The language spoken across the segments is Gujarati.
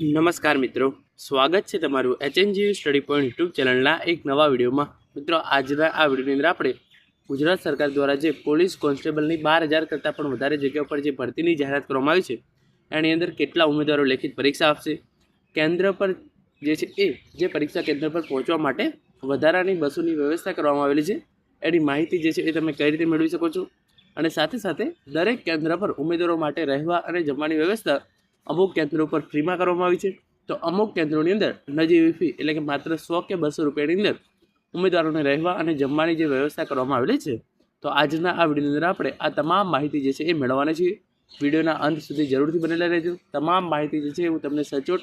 નમસ્કાર મિત્રો. સ્વાગત છે તમારું એચએનજી સ્ટડી પોઈન્ટ યુટ્યુબ ચેનલના એક નવા વિડીયોમાં. મિત્રો, આજના આ વિડીયોની અંદર આપણે ગુજરાત સરકાર દ્વારા જે પોલીસ કોન્સ્ટેબલની બાર હજાર કરતાં પણ વધારે જગ્યાઓ પર જે ભરતીની જાહેરાત કરવામાં આવી છે, એની અંદર કેટલા ઉમેદવારો લેખિત પરીક્ષા આપશે, કેન્દ્ર પર જે છે એ, જે પરીક્ષા કેન્દ્ર પર પહોંચવા માટે વધારાની બસોની વ્યવસ્થા કરવામાં આવેલી છે. એની માહિતી જે છે એ તમે કઈ રીતે મેળવી શકો છો? અને સાથે સાથે દરેક કેન્દ્ર પર ઉમેદવારો માટે રહેવા અને જમવાની વ્યવસ્થા અમુક કેન્દ્રો પર ફ્રીમાં કરવામાં આવી છે. તો અમુક કેન્દ્રોની અંદર નજીવી ફી એટલે કે માત્ર સો કે બસો રૂપિયાની અંદર ઉમેદવારોને રહેવા અને જમવાની જે વ્યવસ્થા કરવામાં આવેલી છે, તો આજના આ વિડીયોની અંદર આપણે આ તમામ માહિતી જે છે એ મેળવવાની છીએ. વિડીયોના અંત સુધી જરૂરથી બનેલા રહેજો. તમામ માહિતી જે છે હું તમને સચોટ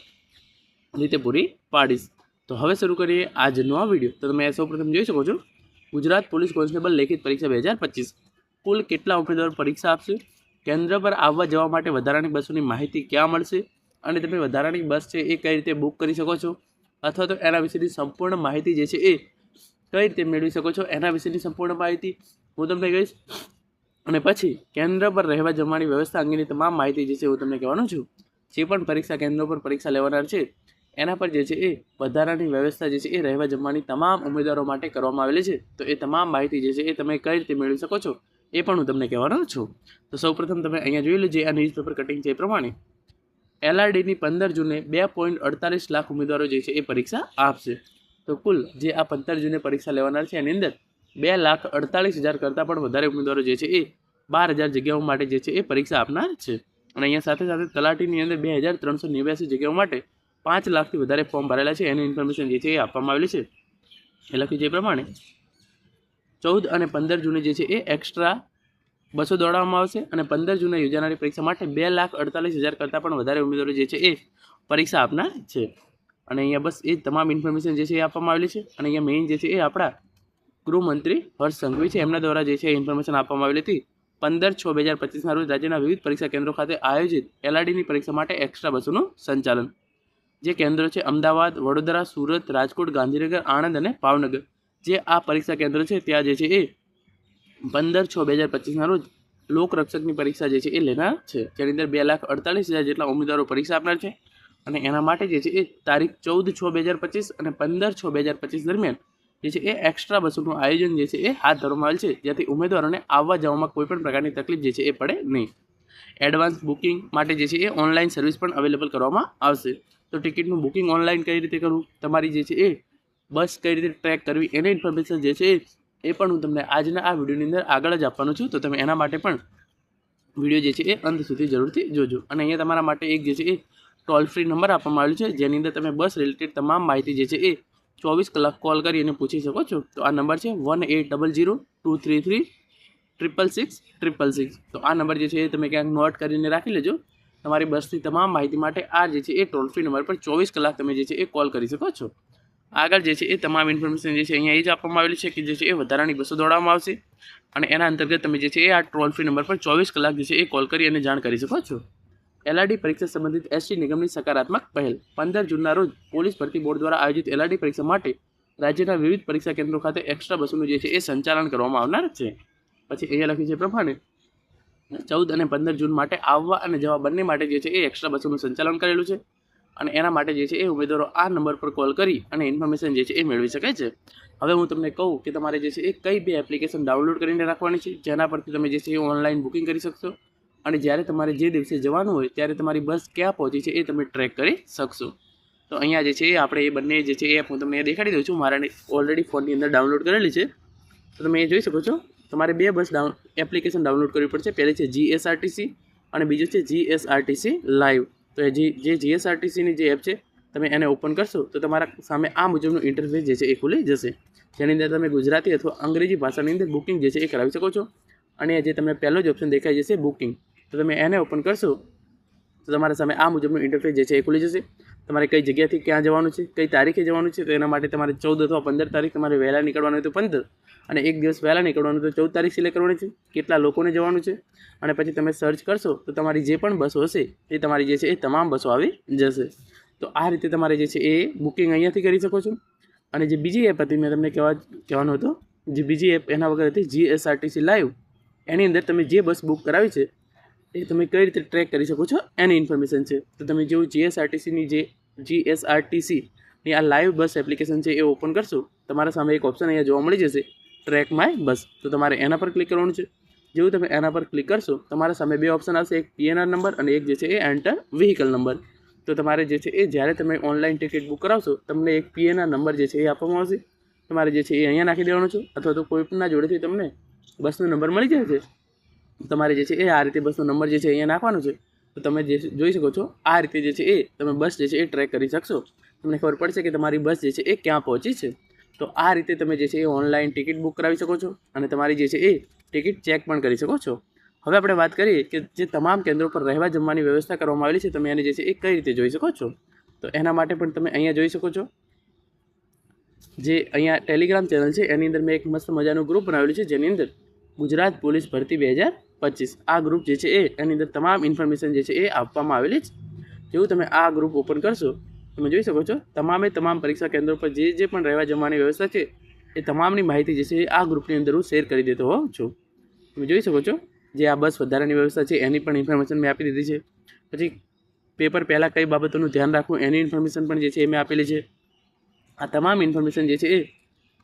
રીતે પૂરી પાડીશ. તો હવે શરૂ કરીએ આજનો આ વીડિયો. તો તમે સૌપ્રથમ જોઈ શકો છો, ગુજરાત પોલીસ કોન્સ્ટેબલ લેખિત પરીક્ષા બે હજાર પચીસ. કુલ કેટલા ઉમેદવારો પરીક્ષા આપશે? કેન્દ્ર પર આવવા જવા માટે વધારાની બસોની માહિતી ક્યાં મળશે અને તમે વધારાની બસ છે એ કઈ રીતે બુક કરી શકો છો? અથવા તો એના વિશેની સંપૂર્ણ માહિતી જે છે એ કઈ રીતે મેળવી શકો છો? એના વિશેની સંપૂર્ણ માહિતી હું તમને કહીશ. અને પછી કેન્દ્ર પર રહેવા જમવાની વ્યવસ્થા અંગેની તમામ માહિતી જે છે હું તમને કહેવાનું છું. જે પણ પરીક્ષા કેન્દ્રો પર પરીક્ષા લેવાનાર છે, એના પર જે છે એ વધારાની વ્યવસ્થા જે છે એ રહેવા જમવાની તમામ ઉમેદવારો માટે કરવામાં આવેલી છે. તો એ તમામ માહિતી જે છે એ તમે કઈ રીતે મેળવી શકો છો? એ પણ હું તમને કહેવાનો છું. તો સૌપ્રથમ તમે અહીંયા જોઈ લેજો, આ ન્યૂઝપેપર કટિંગ છે એ પ્રમાણે. એલઆરડીની પંદર જૂને બે પોઈન્ટ અડતાલીસ લાખ ઉમેદવારો જે છે એ પરીક્ષા આપશે. તો કુલ જે આ પંદર જૂને પરીક્ષા લેવાના છે, એની અંદર બે લાખ અડતાલીસ હજાર કરતાં પણ વધારે ઉમેદવારો જે છે એ બાર હજાર જગ્યાઓ માટે જે છે એ પરીક્ષા આપનાર છે. અને અહીંયા સાથે સાથે તલાટીની અંદર બે હજાર ત્રણસો નેવ્યાસી જગ્યાઓ માટે પાંચ લાખથી વધારે ફોર્મ ભરેલા છે. એની ઇન્ફોર્મેશન જે છે એ આપવામાં આવેલી છે. એ લખ્યું છે પ્રમાણે. ચૌદ અને પંદર જૂને જે છે એ એક્સ્ટ્રા બસો દોડાવવામાં આવશે અને પંદર જૂને યોજાનારી પરીક્ષા માટે બે લાખ અડતાલીસ હજાર કરતાં પણ વધારે ઉમેદવારો જે છે એ પરીક્ષા આપનાર છે. અને અહીંયા બસ એ તમામ ઇન્ફોર્મેશન જે છે એ આપવામાં આવેલી છે. અને અહીંયા મેઇન જે છે એ આપણા ગૃહમંત્રી હર્ષ સંઘવી છે. એમના દ્વારા જે છે એ ઇન્ફોર્મેશન આપવામાં આવેલી હતી. પંદર છ બે હજાર પચીસના રોજ રાજ્યના વિવિધ પરીક્ષા કેન્દ્રો ખાતે આયોજિત એલઆરડીની પરીક્ષા માટે એક્સ્ટ્રા બસોનું સંચાલન. જે કેન્દ્રો છે અમદાવાદ, વડોદરા, સુરત, રાજકોટ, ગાંધીનગર, આણંદ અને ભાવનગર. જે આ પરીક્ષા કેન્દ્ર છે, ત્યાં જે છે એ પંદર છ બે હજાર પચીસના રોજ લોકરક્ષકની પરીક્ષા જે છે એ લેનાર છે. જેની અંદર બે લાખ અડતાલીસ હજાર જેટલા ઉમેદવારો પરીક્ષા આપનાર છે અને એના માટે જે છે એ તારીખ ચૌદ છ બે હજાર પચીસ અને પંદર છ બે હજાર પચીસ દરમિયાન જે છે એ એક્સ્ટ્રા બસોનું આયોજન જે છે એ હાથ ધરવામાં આવેલ છે. જેથી ઉમેદવારોને આવવા જવામાં કોઈપણ પ્રકારની તકલીફ જે છે એ પડે નહીં. એડવાન્સ બુકિંગ માટે જે છે એ ઓનલાઈન સર્વિસ પણ અવેલેબલ કરવામાં આવશે. તો ટિકિટનું બુકિંગ ઓનલાઈન કઈ રીતે કરવું? તમારી જે છે એ બસ કઈ રીતે ટ્રેક કરવી એની ઇન્ફોર્મેશન જે છે એ પણ હું તમને આજના આ વિડીયોની અંદર આગળ જ આપવાનો છું. તો તમે એના માટે પણ વીડિયો જે છે એ અંત સુધી જરૂરથી જોજો. અને અહીંયા તમારા માટે એક જે છે એ ટોલ ફ્રી નંબર આપવામાં આવ્યો છે. જેની અંદર તમે બસ રિલેટેડ તમામ માહિતી જે છે એ ચોવીસ કલાક કોલ કરી અને પૂછી શકો છો. તો આ નંબર છે one eight double zero two three three triple six triple six તો આ નંબર જે છે એ તમે ક્યાંક નોટ કરીને રાખી લેજો. તમારી બસની તમામ માહિતી માટે આ જે છે એ ટોલ ફ્રી નંબર પર ચોવીસ કલાક તમે જે છે એ કોલ કરી શકો છો. આગળ જે છે એ તમામ ઇન્ફોર્મેશન જે છે અહીંયા એ જ આપવામાં આવેલી છે કે જે છે એ વધારાની બસો દોડાવવામાં આવશે. અને એના અંતર્ગત તમે જે છે એ આ ટોલ ફ્રી નંબર પર ચોવીસ કલાક જે છે એ કોલ કરી અને જાણ કરી શકો છો. એલઆરડી પરીક્ષા સંબંધિત એસટી નિગમની સકારાત્મક પહેલ. પંદર જૂનના રોજ પોલીસ ભરતી બોર્ડ દ્વારા આયોજિત એલઆરડી પરીક્ષા માટે રાજ્યના વિવિધ પરીક્ષા કેન્દ્રો ખાતે એક્સ્ટ્રા બસોનું જે છે એ સંચાલન કરવામાં આવનાર છે. પછી અહીંયા લખ્યું છે પ્રમાણે ચૌદ અને પંદર જૂન માટે આવવા અને જવા બંને માટે જે છે એ એક્સ્ટ્રા બસોનું સંચાલન કરેલું છે. અને એના માટે જે છે એ ઉમેદવારો આ નંબર પર કોલ કરી અને ઇન્ફોર્મેશન જે છે એ મેળવી શકે છે. હવે હું તમને કહું કે તમારે જે છે એ કઈ બે એપ્લિકેશન ડાઉનલોડ કરીને રાખવાની છે, જેના પરથી તમે જે છે એ ઓનલાઈન બુકિંગ કરી શકશો અને જ્યારે તમારે જે દિવસે જવાનું હોય ત્યારે તમારી બસ ક્યાં પહોંચી છે એ તમે ટ્રેક કરી શકશો. તો અહીંયા જે છે એ આપણે એ બંને જે છે એ એપ હું તમને દેખાડી દઉં છું. મારા ઓલરેડી ફોનની અંદર ડાઉનલોડ કરેલી છે. તો તમે એ જોઈ શકો છો, તમારે બે બસ ડાઉન એપ્લિકેશન ડાઉનલોડ કરવી પડશે. પહેલી છે જીએસઆરટીસી અને બીજું છે જીએસઆરટીસી લાઈવ તો એ જે જીએસઆરટીસીની જે એપ છે, તમે એને ઓપન કરશો, તો તમારા સામે આ મુજબનું ઇન્ટરફેસ જે છે એ ખુલી જશે. જેની અંદર તમે ગુજરાતી અથવા અંગ્રેજી ભાષાની અંદર બુકિંગ જે છે એ કરાવી શકો છો. અને જે તમને પહેલો જ ઓપ્શન દેખાઈ જશે બુકિંગ તો તમે એને ઓપન કરશો, તો તમારા સામે આ મુજબનું ઇન્ટરફેસ જે છે એ ખુલી જશે. તમારે કઈ જગ્યાથી ક્યાં જવાનું છે, કઈ તારીખે જવાનું છે, તો એના માટે તમારે ચૌદ અથવા પંદર તારીખ તમારે વહેલા નીકળવાનું હોય તો પંદર. અને એક દિવસ વહેલા નીકળવાનું તો ચૌદ તારીખ સિલેક્ટ કરવાની છે. કેટલા લોકોને જવાનું છે? અને પછી તમે સર્ચ કરશો તો તમારી જે પણ બસો હશે, એ તમારી જે છે એ તમામ બસો આવી જશે. તો આ રીતે તમારે જે છે એ બુકિંગ અહીંયાથી કરી શકો છો. અને જે બીજી એપ હતી, મેં તમને કહેવા કહેવાનો હતો, જે બીજી એપ એના વગર હતી જીએસઆરટીસી લાઈવ એની અંદર તમે જે બસ બુક કરાવી છે, એ તમે કઈ રીતે ટ્રેક કરી શકો છો એની ઇન્ફોર્મેશન છે. તો તમે જેવું જીએસઆરટીસીની જે જીએસઆરટીસીની આ લાઈવ બસ એપ્લિકેશન છે એ ઓપન કરશો, તમારા સામે એક ઓપ્શન અહીંયા જોવા મળી જશે. Track my bus. તો તમારે એના પર ક્લિક કરવાનું છે. જેવું તમે એના પર ક્લિક કરશો, તમારા સામે બે ઓપ્શન આવશે. એક પીએનઆર નંબર અને એક જે છે એ એન્ટર વ્હીકલ નંબર તો તમારે જે છે એ, જ્યારે તમે ઓનલાઈન ટિકિટ બુક કરાવશો, તમને એક પીએનઆર નંબર જે છે એ આપવામાં આવશે. તમારે જે છે એ અહીંયા નાખી દેવાનો છે, અથવા તો કોઈપણના જોડેથી તમને બસનો નંબર મળી જાય છે. તમારે જે છે એ આ રીતે બસનો નંબર જે છે અહીંયા નાખવાનો છે. તો તમે જે જોઈ શકો છો, આ રીતે જે છે એ તમે બસ જે છે એ ટ્રેક કરી શકશો. તમને ખબર પડશે કે તમારી બસ જે છે એ ક્યાં પહોંચી છે. તો આ રીતે તમે જે છે એ ઓનલાઈન ટિકિટ બુક કરાવી શકો છો અને તમારી જે છે એ ટિકિટ ચેક પણ કરી શકો છો. હવે આપણે વાત કરીએ કે જે તમામ કેન્દ્રો પર રહેવા જમવાની વ્યવસ્થા કરવામાં આવેલી છે, તમે એને જે છે એ કઈ રીતે જોઈ શકો છો? તો એના માટે પણ તમે અહીંયા જોઈ શકો છો. જે અહીંયા ટેલિગ્રામ ચેનલ છે, એની અંદર મેં એક મસ્ત મજાનું ગ્રુપ બનાવેલું છે, જેની અંદર ગુજરાત પોલીસ ભરતી બે હજાર પચીસ. આ ગ્રુપ જે છે એ એની અંદર તમામ ઇન્ફોર્મેશન જે છે એ આપવામાં આવેલી છે જેવું તમે આ ગ્રુપ ઓપન કરશો તમે જોઈ શકો છો, તમામે તમામ પરીક્ષા કેન્દ્રો પર જે જે પણ રહેવા જમવાની વ્યવસ્થા છે, એ તમામની માહિતી જે છે આ ગ્રુપની અંદર હું શેર કરી દેતો હોઉં છું. તમે જોઈ શકો છો, જે આ બસ વધારાની વ્યવસ્થા છે, એની પણ ઇન્ફોર્મેશન મેં આપી દીધી છે. પછી પેપર પહેલાં કઈ બાબતોનું ધ્યાન રાખવું, એની ઇન્ફોર્મેશન પણ જે છે, એ મેં આપેલી છે. આ તમામ ઇન્ફોર્મેશન જે છે, એ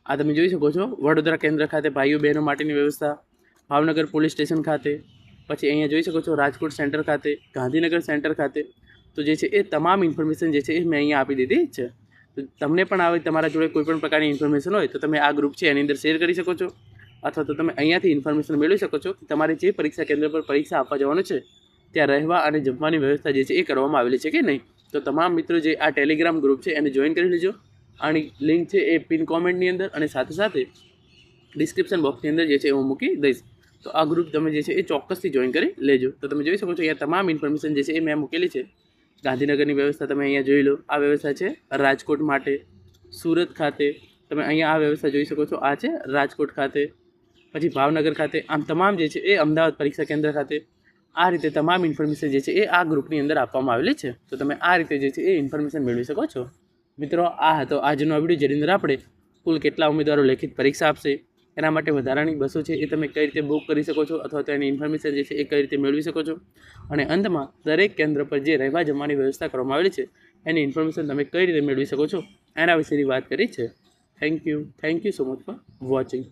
આ તમે જોઈ શકો છો, વડોદરા કેન્દ્ર ખાતે ભાઈઓ બહેનો માટેની વ્યવસ્થા, ભાવનગર પોલીસ સ્ટેશન ખાતે, પછી અહીંયા જોઈ શકો છો, રાજકોટ સેન્ટર ખાતે, ગાંધીનગર સેન્ટર ખાતે તો જે છે એ તમામ ઇન્ફોર્મેશન જે છે એ મેં અહીંયા આપી દીધી છે. તો તમને પણ આવે તમારા જોડે કોઈ પણ પ્રકારની ઇન્ફોર્મેશન હોય તો તમે આ ગ્રુપ છે એની અંદર શેર કરી શકો છો. અથવા તો તમે અહીંયાથી ઇન્ફોર્મેશન મેળવી શકો છો કે તમારે જે પરીક્ષા કેન્દ્ર પર પરીક્ષા આપવા જવાનું છે, ત્યાં રહેવા અને જમવાની વ્યવસ્થા જે છે એ કરવામાં આવેલી છે કે નહીં? તો તમામ મિત્રો જે આ ટેલિગ્રામ ગ્રુપ છે એને જોઈન કરી લેજો. આની લિંક છે એ પિન કોમેન્ટની અંદર અને સાથે સાથે ડિસ્ક્રિપ્શન બોક્સની અંદર જે છે એ હું મૂકી દઈશ. તો આ ગ્રુપ તમે જે છે એ ચોક્કસથી જોઈન કરી લેજો. તો તમે જોઈ શકો છો અહીંયા તમામ ઇન્ફોર્મેશન જે છે એ મેં મૂકેલી છે. ગાંધીનગરની વ્યવસ્થા તમે અહીંયા જોઈ લો. આ વ્યવસ્થા છે રાજકોટ માટે. સુરત ખાતે તમે અહીંયા આ વ્યવસ્થા જોઈ શકો છો. આ છે રાજકોટ ખાતે. પછી ભાવનગર ખાતે. આમ તમામ જે છે એ અમદાવાદ પરીક્ષા કેન્દ્ર ખાતે. આ રીતે તમામ ઇન્ફોર્મેશન જે છે એ આ ગ્રુપની અંદર આપવામાં આવેલી છે. તો તમે આ રીતે જે છે એ ઇન્ફોર્મેશન મેળવી શકો છો. મિત્રો, આ હતો આજનો વીડિયો જેની અંદર આપણે કુલ કેટલા ઉમેદવારો લેખિત પરીક્ષા આપશે એના માટે વધારાની બસો છે એ તમે કઈ રીતે બુક કરી શકો છો અથવા તો એની ઇન્ફોર્મેશન જે છે એ કઈ રીતે મેળવી શકો છો? અને અંતમાં દરેક કેન્દ્ર પર જે રહેવા જમવાની વ્યવસ્થા કરવામાં આવેલી છે, એની ઇન્ફોર્મેશન તમે કઈ રીતે મેળવી શકો છો? એના વિશેની વાત કરી છે. Thank you thank you so much for watching